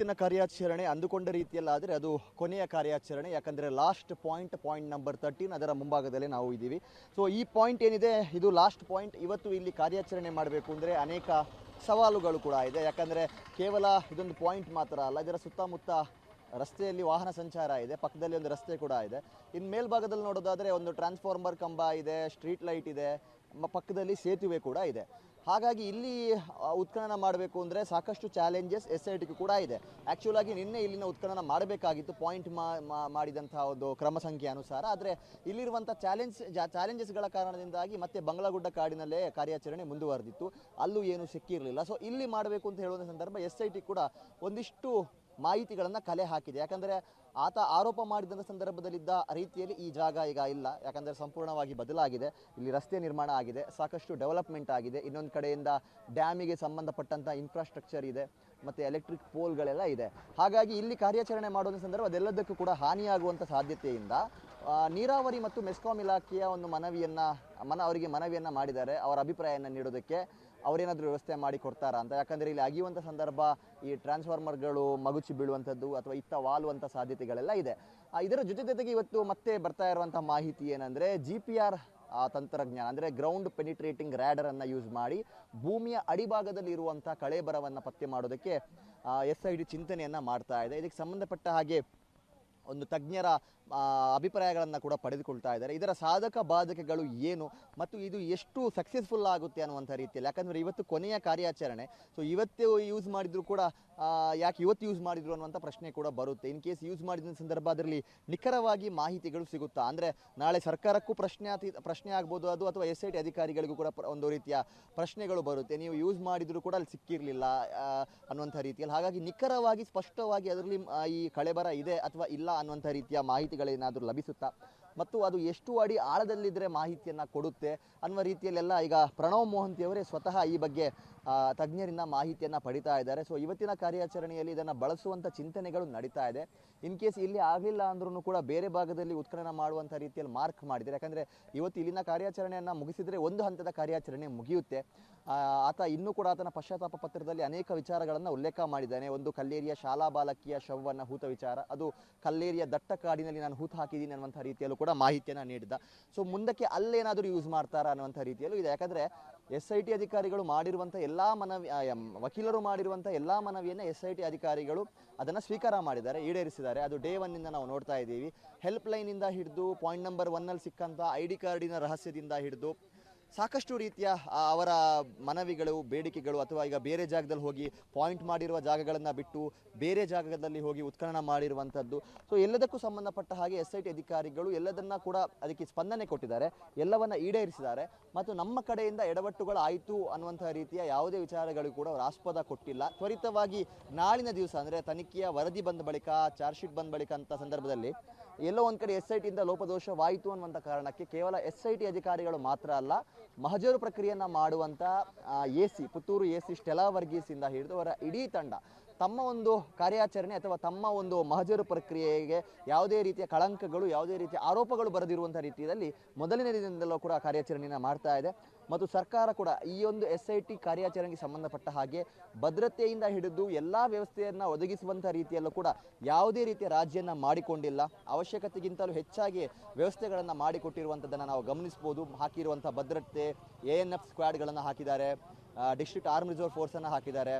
ಇವತ್ತಿನ ಕಾರ್ಯಾಚರಣೆ ಅಂದುಕೊಂಡ ರೀತಿಯಲ್ಲಾದರೆ ಅದು ಕೊನೆಯ ಕಾರ್ಯಾಚರಣೆ, ಯಾಕಂದರೆ last point point number thirteen ಅದರ ಮುಂಭಾಗದಲ್ಲಿ ನಾವು ಇದ್ದೀವಿ. ಸೊ ಈ ಪಾಯಿಂಟ್ ಏನಿದೆ? ಇದು ಲಾಸ್ಟ್ ಪಾಯಿಂಟ್ ಇವತ್ತು ಇಲ್ಲಿ ಕಾರ್ಯಾಚರಣೆ ಮಾಡಬೇಕು ಅಂದರೆ ಅನೇಕ ಸವಾಲುಗಳು ಕೂಡ ಇದೆ. ಯಾಕಂದರೆ ಕೇವಲ ಇದೊಂದು ಪಾಯಿಂಟ್ ಮಾತ್ರ ಅಲ್ಲ, ಇದರ ಸುತ್ತಮುತ್ತ ರಸ್ತೆಯಲ್ಲಿ ವಾಹನ ಸಂಚಾರ ಇದೆ, ಪಕ್ಕದಲ್ಲಿ ಒಂದು ರಸ್ತೆ ಕೂಡ ಇದೆ. ಇನ್ನು ಮೇಲ್ಭಾಗದಲ್ಲಿ ನೋಡೋದಾದರೆ ಒಂದು ಟ್ರಾನ್ಸ್ಫಾರ್ಮರ್ ಕಂಬ ಇದೆ ಸ್ಟ್ರೀಟ್ ಲೈಟ್ ಇದೆ ಪಕ್ಕದಲ್ಲಿ ಸೇತುವೆ ಕೂಡ ಇದೆ. ಹಾಗಾಗಿ ಇಲ್ಲಿ ಉತ್ಖನನ ಮಾಡಬೇಕು ಅಂದರೆ ಸಾಕಷ್ಟು ಚಾಲೆಂಜಸ್ ಎಸ್ ಐ ಟಿಗೂ ಕೂಡ ಇದೆ. ಆ್ಯಕ್ಚುಲ್ ಆಗಿ ನಿನ್ನೆ ಇಲ್ಲಿನ ಉತ್ಖನನ ಮಾಡಬೇಕಾಗಿತ್ತು ಪಾಯಿಂಟ್ ಮಾಡಿದಂಥ ಒಂದು ಕ್ರಮ ಸಂಖ್ಯೆ ಅನುಸಾರ. ಆದರೆ ಇಲ್ಲಿರುವಂಥ ಚಾಲೆಂಜ್ ಚಾಲೆಂಜಸ್ಗಳ ಕಾರಣದಿಂದಾಗಿ ಮತ್ತೆ ಬಂಗ್ಲಾಗುಡ್ಡ ಕಾಡಿನಲ್ಲೇ ಕಾರ್ಯಾಚರಣೆ ಮುಂದುವರೆದಿತ್ತು. ಅಲ್ಲೂ ಏನು ಸಿಕ್ಕಿರಲಿಲ್ಲ. ಸೊ ಇಲ್ಲಿ ಮಾಡಬೇಕು ಅಂತ ಹೇಳುವಂಥ ಸಂದರ್ಭ ಎಸ್ ಐ ಟಿ ಕೂಡ ಒಂದಿಷ್ಟು ಮಾಹಿತಿಗಳನ್ನು ಕಲೆ ಹಾಕಿದೆ. ಯಾಕಂದರೆ ಆತ ಆರೋಪ ಮಾಡಿದಂಥ ಸಂದರ್ಭದಲ್ಲಿದ್ದ ರೀತಿಯಲ್ಲಿ ಈ ಜಾಗ ಈಗ ಇಲ್ಲ. ಯಾಕಂದರೆ ಸಂಪೂರ್ಣವಾಗಿ ಬದಲಾಗಿದೆ. ಇಲ್ಲಿ ರಸ್ತೆ ನಿರ್ಮಾಣ ಆಗಿದೆ. ಸಾಕಷ್ಟು ಡೆವಲಪ್ಮೆಂಟ್ ಆಗಿದೆ. ಇನ್ನೊಂದು ಕಡೆಯಿಂದ ಡ್ಯಾಮಿಗೆ ಸಂಬಂಧಪಟ್ಟಂಥ ಇನ್ಫ್ರಾಸ್ಟ್ರಕ್ಚರ್ ಇದೆ. ಮತ್ತು ಎಲೆಕ್ಟ್ರಿಕ್ ಪೋಲ್ಗಳೆಲ್ಲ ಇದೆ. ಹಾಗಾಗಿ ಇಲ್ಲಿ ಕಾರ್ಯಾಚರಣೆ ಮಾಡುವ ಸಂದರ್ಭ ಅದೆಲ್ಲದಕ್ಕೂ ಕೂಡ ಹಾನಿಯಾಗುವಂಥ ಸಾಧ್ಯತೆಯಿಂದ ನೀರಾವರಿ ಮತ್ತು ಮೆಸ್ಕಾಂ ಇಲಾಖೆಯ ಒಂದು ಮನವಿಯನ್ನು, ಮನ, ಅವರಿಗೆ ಮನವಿಯನ್ನು ಮಾಡಿದ್ದಾರೆ. ಅವರ ಅಭಿಪ್ರಾಯವನ್ನು ನೀಡೋದಕ್ಕೆ ಅವರೇನಾದರೂ ವ್ಯವಸ್ಥೆ ಮಾಡಿ ಕೊಡ್ತಾರಾ ಅಂತ? ಯಾಕಂದರೆ ಇಲ್ಲಿ ಅಗಿಯುವಂಥ ಸಂದರ್ಭ, ಈ ಟ್ರಾನ್ಸ್ಫಾರ್ಮರ್ಗಳು ಮಗುಚಿ ಬೀಳುವಂಥದ್ದು ಅಥವಾ ಇತ್ತ ವಾಲುವಂಥ ಸಾಧ್ಯತೆಗಳೆಲ್ಲ ಇದೆ. ಇದರ ಜೊತೆ ಜೊತೆಗೆ ಇವತ್ತು ಮತ್ತೆ ಬರ್ತಾ ಇರುವಂಥ ಮಾಹಿತಿ ಏನಂದರೆ ಜಿ ಪಿ ಆರ್ ತಂತ್ರಜ್ಞಾನ, ಅಂದರೆ ಗ್ರೌಂಡ್ ಪೆನಿಟ್ರೇಟಿಂಗ್ ರ್ಯಾಡರನ್ನು ಯೂಸ್ ಮಾಡಿ ಭೂಮಿಯ ಅಡಿಭಾಗದಲ್ಲಿ ಇರುವಂಥ ಕಳೆಬರವನ್ನು ಪತ್ತೆ ಮಾಡೋದಕ್ಕೆ ಎಸ್ ಐ ಡಿ ಚಿಂತನೆಯನ್ನು ಮಾಡ್ತಾ ಇದೆ. ಇದಕ್ಕೆ ಸಂಬಂಧಪಟ್ಟ ಹಾಗೆ ಒಂದು ತಜ್ಞರ ಅಭಿಪ್ರಾಯಗಳನ್ನು ಕೂಡ ಪಡೆದುಕೊಳ್ತಾ ಇದ್ದಾರೆ. ಇದರ ಸಾಧಕ ಬಾಧಕಗಳು ಏನು ಮತ್ತು ಇದು ಎಷ್ಟು ಸಕ್ಸಸ್ಫುಲ್ ಆಗುತ್ತೆ ಅನ್ನುವಂಥ ರೀತಿಯಲ್ಲಿ, ಯಾಕಂದರೆ ಇವತ್ತು ಕೊನೆಯ ಕಾರ್ಯಾಚರಣೆ ಸೊ ಇವತ್ತು ಯೂಸ್ ಮಾಡಿದರೂ ಕೂಡ ಯಾಕೆ ಇವತ್ತು ಯೂಸ್ ಮಾಡಿದ್ರು ಅನ್ನುವಂಥ ಪ್ರಶ್ನೆ ಕೂಡ ಬರುತ್ತೆ. ಇನ್ ಕೇಸ್ ಯೂಸ್ ಮಾಡಿದ ಸಂದರ್ಭ ಅದರಲ್ಲಿ ನಿಖರವಾಗಿ ಮಾಹಿತಿಗಳು ಸಿಗುತ್ತಾ? ಅಂದರೆ ನಾಳೆ ಸರ್ಕಾರಕ್ಕೂ ಪ್ರಶ್ನೆ ಪ್ರಶ್ನೆ ಆಗ್ಬೋದು ಅದು, ಅಥವಾ ಎಸ್ ಐ ಟಿ ಅಧಿಕಾರಿಗಳಿಗೂ ಕೂಡ ಒಂದು ರೀತಿಯ ಪ್ರಶ್ನೆಗಳು ಬರುತ್ತೆ. ನೀವು ಯೂಸ್ ಮಾಡಿದರೂ ಕೂಡ ಅಲ್ಲಿ ಸಿಕ್ಕಿರಲಿಲ್ಲ ಅನ್ನುವಂಥ ರೀತಿಯಲ್ಲಿ. ಹಾಗಾಗಿ ನಿಖರವಾಗಿ, ಸ್ಪಷ್ಟವಾಗಿ ಅದರಲ್ಲಿ ಈ ಕಳೆಬರ ಇದೆ ಅಥವಾ ಇಲ್ಲ ಅನ್ನುವಂಥ ರೀತಿಯ ಮಾಹಿತಿಗಳೇನಾದರೂ ಲಭಿಸುತ್ತಾ? ಮತ್ತು ಅದು ಎಷ್ಟು ಅಡಿ ಆಳದಲ್ಲಿದ್ದರೆ ಮಾಹಿತಿಯನ್ನು ಕೊಡುತ್ತೆ ಅನ್ನುವ ರೀತಿಯಲ್ಲೆಲ್ಲ ಈಗ ಪ್ರಣವ್ ಮೋಹಂತಿಯವರೇ ಸ್ವತಃ ಈ ಬಗ್ಗೆ ತಜ್ಞರಿಂದ ಮಾಹಿತಿಯನ್ನು ಪಡಿತಾ ಇದ್ದಾರೆ. ಸೊ ಇವತ್ತಿನ ಕಾರ್ಯಾಚರಣೆಯಲ್ಲಿ ಇದನ್ನು ಬಳಸುವಂಥ ಚಿಂತನೆಗಳು ನಡೀತಾ ಇದೆ. ಇನ್ ಕೇಸ್ ಇಲ್ಲಿ ಆಗಲಿಲ್ಲ ಅಂದ್ರೂ ಕೂಡ ಬೇರೆ ಭಾಗದಲ್ಲಿ ಉತ್ಖನನ ಮಾಡುವಂಥ ರೀತಿಯಲ್ಲಿ ಮಾರ್ಕ್ ಮಾಡಿದ್ದಾರೆ. ಯಾಕಂದರೆ ಇವತ್ತು ಇಲ್ಲಿನ ಕಾರ್ಯಾಚರಣೆಯನ್ನು ಮುಗಿಸಿದರೆ ಒಂದು ಹಂತದ ಕಾರ್ಯಾಚರಣೆ ಮುಗಿಯುತ್ತೆ. ಆತ ಇನ್ನೂ ಕೂಡ ಆತನ ಪಶ್ಚಾತ್ತಾಪ ಪತ್ರದಲ್ಲಿ ಅನೇಕ ವಿಚಾರಗಳನ್ನು ಉಲ್ಲೇಖ ಮಾಡಿದ್ದಾನೆ. ಒಂದು ಕಲ್ಲೇರಿಯ ಶಾಲಾ ಬಾಲಕಿಯ ಶವವನ್ನು ಹೂತ ವಿಚಾರ, ಅದು ಕಲ್ಲೇರಿಯ ದಟ್ಟ ಕಾಡಿನಲ್ಲಿ ನಾನು ಹೂತ ಹಾಕಿದ್ದೀನಿ ಅನ್ನುವಂಥ ರೀತಿಯಲ್ಲೂ ಕೂಡ ಮಾಹಿತಿಯನ್ನು ನೀಡಿದ್ದ. ಸೊ ಮುಂದಕ್ಕೆ ಅಲ್ಲೇನಾದರೂ ಯೂಸ್ ಮಾಡ್ತಾರಾ ಅನ್ನುವಂಥ ರೀತಿಯಲ್ಲೂ ಇದೆ. ಯಾಕಂದರೆ ಎಸ್ ಐ ಟಿ ಅಧಿಕಾರಿಗಳು ಮಾಡಿರುವಂಥ ಎಲ್ಲ ಮನವಿ ವಕೀಲರು ಮಾಡಿರುವಂಥ ಎಲ್ಲ ಮನವಿಯನ್ನು ಎಸ್ ಐ ಟಿ ಅಧಿಕಾರಿಗಳು ಅದನ್ನು ಸ್ವೀಕಾರ ಮಾಡಿದ್ದಾರೆ, ಈಡೇರಿಸಿದ್ದಾರೆ. ಅದು ಡೇ ಒನ್ನಿಂದ ನಾವು ನೋಡ್ತಾ ಇದ್ದೀವಿ. ಹೆಲ್ಪ್ ಲೈನಿಂದ ಹಿಡಿದು ಪಾಯಿಂಟ್ ನಂಬರ್ ಒನ್ನಲ್ಲಿ ಸಿಕ್ಕಂಥ ಐ ಡಿ ಕಾರ್ಡಿನ ರಹಸ್ಯದಿಂದ ಹಿಡಿದು ಸಾಕಷ್ಟು ರೀತಿಯ ಅವರ ಮನವಿಗಳು, ಬೇಡಿಕೆಗಳು ಅಥವಾ ಈಗ ಬೇರೆ ಜಾಗದಲ್ಲಿ ಹೋಗಿ ಪಾಯಿಂಟ್ ಮಾಡಿರುವ ಜಾಗಗಳನ್ನು ಬಿಟ್ಟು ಬೇರೆ ಜಾಗದಲ್ಲಿ ಹೋಗಿ ಉತ್ಖನನ ಮಾಡಿರುವಂಥದ್ದು ಸೊ ಎಲ್ಲದಕ್ಕೂ ಸಂಬಂಧಪಟ್ಟ ಹಾಗೆ ಎಸ್ ಐ ಟಿ ಅಧಿಕಾರಿಗಳು ಎಲ್ಲದನ್ನ ಕೂಡ ಅದಕ್ಕೆ ಸ್ಪಂದನೆ ಕೊಟ್ಟಿದ್ದಾರೆ. ಎಲ್ಲವನ್ನ ಈಡೇರಿಸಿದ್ದಾರೆ. ಮತ್ತು ನಮ್ಮ ಕಡೆಯಿಂದ ಎಡವಟ್ಟುಗಳು ಆಯಿತು ಅನ್ನುವಂಥ ರೀತಿಯ ಯಾವುದೇ ವಿಚಾರಗಳಿಗೂ ಕೂಡ ಅವರು ಆಸ್ಪದ ಕೊಟ್ಟಿಲ್ಲ. ತ್ವರಿತವಾಗಿ ನಾಳಿನ ದಿವಸ ಅಂದರೆ ತನಿಖೆಯ ವರದಿ ಬಂದ ಬಳಿಕ, ಚಾರ್ಜ್ ಶೀಟ್ ಬಂದ ಬಳಿಕ ಅಂತ ಸಂದರ್ಭದಲ್ಲಿ ಎಲ್ಲೋ ಒಂದು ಕಡೆ ಎಸ್ ಐ ಟಿಯಿಂದ ಲೋಪದೋಷವಾಯಿತು ಅನ್ನುವಂಥ ಕಾರಣಕ್ಕೆ ಕೇವಲ ಎಸ್ ಐ ಟಿ ಅಧಿಕಾರಿಗಳು ಮಾತ್ರ ಅಲ್ಲ ಮಹಜರು ಪ್ರಕ್ರಿಯೆಯನ್ನು ಮಾಡುವಂಥ A C Puttur A C Stella ವರ್ಗೀಸಿಂದ ಹಿಡಿದು ಅವರ ಇಡೀ ತಂಡ. ತಮ್ಮ ಒಂದು ಕಾರ್ಯಾಚರಣೆ ಅಥವಾ ತಮ್ಮ ಒಂದು ಮಹಜರು ಪ್ರಕ್ರಿಯೆಗೆ ಯಾವುದೇ ರೀತಿಯ ಕಳಂಕಗಳು, ಯಾವುದೇ ರೀತಿಯ ಆರೋಪಗಳು ಬರೆದಿರುವಂಥ ರೀತಿಯಲ್ಲಿ ಮೊದಲಿನ ದಿನದಿಂದಲೂ ಕೂಡ ಕಾರ್ಯಾಚರಣೆಯನ್ನು ಮಾಡ್ತಾ ಇದೆ. ಮತ್ತು ಸರ್ಕಾರ ಕೂಡ ಈ ಒಂದು ಎಸ್ ಐ ಟಿ ಕಾರ್ಯಾಚರಣೆಗೆ ಸಂಬಂಧಪಟ್ಟ ಹಾಗೆ ಭದ್ರತೆಯಿಂದ ಹಿಡಿದು ಎಲ್ಲ ವ್ಯವಸ್ಥೆಯನ್ನು ಒದಗಿಸುವಂಥ ರೀತಿಯಲ್ಲೂ ಕೂಡ ಯಾವುದೇ ರೀತಿಯ ರಾಜ್ಯನ ಮಾಡಿಕೊಂಡಿಲ್ಲ. ಅವಶ್ಯಕತೆಗಿಂತಲೂ ಹೆಚ್ಚಾಗಿ ವ್ಯವಸ್ಥೆಗಳನ್ನು ಮಾಡಿಕೊಟ್ಟಿರುವಂಥದ್ದನ್ನು ನಾವು ಗಮನಿಸ್ಬೋದು ಹಾಕಿರುವಂಥ ಭದ್ರತೆ, ಎ ಎನ್ ಎಫ್ ಸ್ಕ್ವಾಡ್ಗಳನ್ನು ಹಾಕಿದ್ದಾರೆ. ಡಿಸ್ಟ್ರಿಕ್ಟ್ ಆರ್ಮ್ ರಿಸರ್ವ್ ಫೋರ್ಸನ್ನು ಹಾಕಿದ್ದಾರೆ.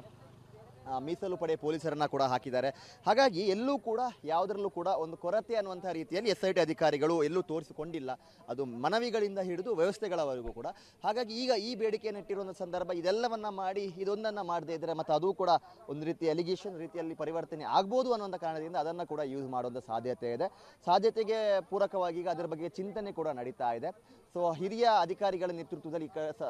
ಮೀಸಲು ಪಡೆ ಪೊಲೀಸರನ್ನ ಕೂಡ ಹಾಕಿದ್ದಾರೆ. ಹಾಗಾಗಿ ಎಲ್ಲೂ ಕೂಡ ಯಾವುದರಲ್ಲೂ ಕೂಡ ಒಂದು ಕೊರತೆ ಅನ್ನುವಂಥ ರೀತಿಯಲ್ಲಿ ಎಸ್ ಐ ಟಿ ಅಧಿಕಾರಿಗಳು ಎಲ್ಲೂ ತೋರಿಸಿಕೊಂಡಿಲ್ಲ. ಅದು ಮನವಿಗಳಿಂದ ಹಿಡಿದು ವ್ಯವಸ್ಥೆಗಳವರೆಗೂ ಕೂಡ. ಹಾಗಾಗಿ ಈಗ ಈ ಬೇಡಿಕೆಯನ್ನು ಇಟ್ಟಿರುವಂಥ ಸಂದರ್ಭ ಇದೆಲ್ಲವನ್ನ ಮಾಡಿ, ಇದೊಂದನ್ನು ಮಾಡದೇ ಇದ್ದರೆ ಮತ್ತು ಅದು ಕೂಡ ಒಂದು ರೀತಿ ಎಲಿಗೇಷನ್ ರೀತಿಯಲ್ಲಿ ಪರಿವರ್ತನೆ ಆಗ್ಬೋದು ಅನ್ನುವಂಥ ಕಾರಣದಿಂದ ಅದನ್ನು ಕೂಡ ಯೂಸ್ ಮಾಡುವಂಥ ಸಾಧ್ಯತೆ ಇದೆ. ಸಾಧ್ಯತೆಗೆ ಪೂರಕವಾಗಿ ಈಗ ಅದರ ಬಗ್ಗೆ ಚಿಂತನೆ ಕೂಡ ನಡೀತಾ ಇದೆ. ಸೊ ಹಿರಿಯ ಅಧಿಕಾರಿಗಳ ನೇತೃತ್ವದಲ್ಲಿ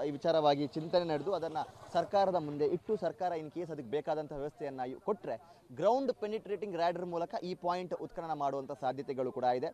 ಈ ವಿಚಾರವಾಗಿ ಚಿಂತನೆ ನಡೆದು ಅದನ್ನು ಸರ್ಕಾರದ ಮುಂದೆ ಇಟ್ಟು ಸರ್ಕಾರ ಇನ್ ಕೇಸ್ ಅದಕ್ಕೆ ಬೇಕಾದಂಥ ವ್ಯವಸ್ಥೆಯನ್ನು ಕೊಟ್ಟರೆ ಗ್ರೌಂಡ್ ಪೆನಿಟ್ರೇಟಿಂಗ್ ರ್ಯಾಡರ್ ಮೂಲಕ ಈ ಪಾಯಿಂಟ್ ಉತ್ಖನನ ಮಾಡುವಂಥ ಸಾಧ್ಯತೆಗಳು ಕೂಡ ಇದೆ.